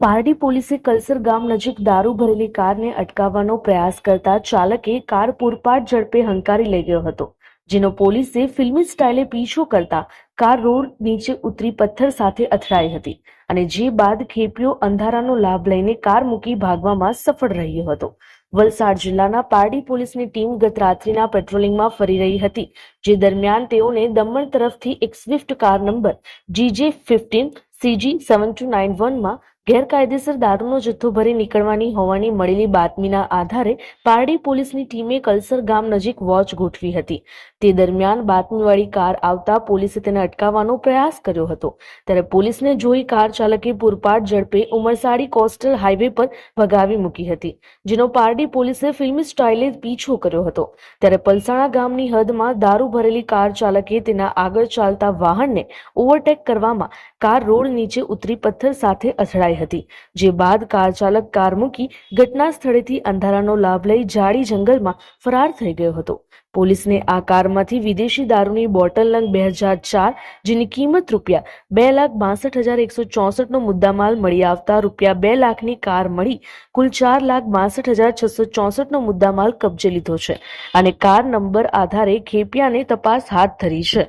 પારડી પોલીસે કલસર ગામ નજીક દારૂ ભરેલી કારને અટકાવવાનો પ્રયાસ કરતા ચાલકે કાર પૂરપાટ ઝડપે હંકારી લઈ ગયો હતો, જેનો પોલીસે ફિલ્મી સ્ટાઇલે પીછો કરતા કાર રોડ નીચે ઉતરી પથ્થર સાથે અથડાઈ હતી અને જે બાદ ખેપીઓ અંધારાનો લાભ લઈને કાર મૂકી ભાગવામાં સફળ રહ્યો હતો. વલસાડ જિલ્લાના પારડી પોલીસની ટીમ ગત રાત્રિના પેટ્રોલિંગમાં ફરી રહી હતી, જે દરમિયાન તેઓને દમણ તરફથી એક Swift car number GJ fifteen CG seven two nine વનમાં ગેરકાયદેસર દારૂનો જથ્થો ભરી નીકળવાની હોવાની મળેલી બાતમીના આધારે પારડી પોલીસની ટીમે કલસર ગામ નજીક વોચ ગોઠવી હતી. તે દરમિયાન બાતમીવાળી કાર આવતા પોલીસે તેને અટકાવવાનો પ્રયાસ કર્યો હતો. ત્યારે પોલીસને જોઈ કાર ચાલકે પૂરપાટ ઝડપે ઉમરસાડી કોસ્ટલ હાઈવે પર ભગાવી મૂકી હતી, જેનો પારડી પોલીસે ફિલ્મી સ્ટાઇલે પીછો કર્યો હતો. ત્યારે પલસાણા ગામની હદમાં દારૂ ભરેલી કાર ચાલકે તેના આગળ ચાલતા વાહનને ઓવરટેક કરવામાં કાર રોડ નીચે ઉતરી પથ્થર સાથે અથડાઈ હતી, જે બાદ કાર ચાલક કાર મૂકી ઘટના સ્થળેથી અંધારાનો લાભ લઈ જાડી જંગલમાં ફરાર થઈ ગયો હતો. પોલીસને આ કારમાંથી વિદેશી દારૂની બોટલ નંગ બે હજાર ચાર, જેની કિંમત રૂપિયા બે લાખ બાસઠ હજાર એકસો ચોસઠનો મુદ્દામાલ મળી આવતા રૂપિયા બે લાખની કાર મળી કુલ ચાર લાખ બાસઠ હજાર છસો ચોસઠનો મુદ્દામાલ કબજે લીધો છે અને કાર નંબર આધારે ખેપિયાને તપાસ હાથ ધરી છે.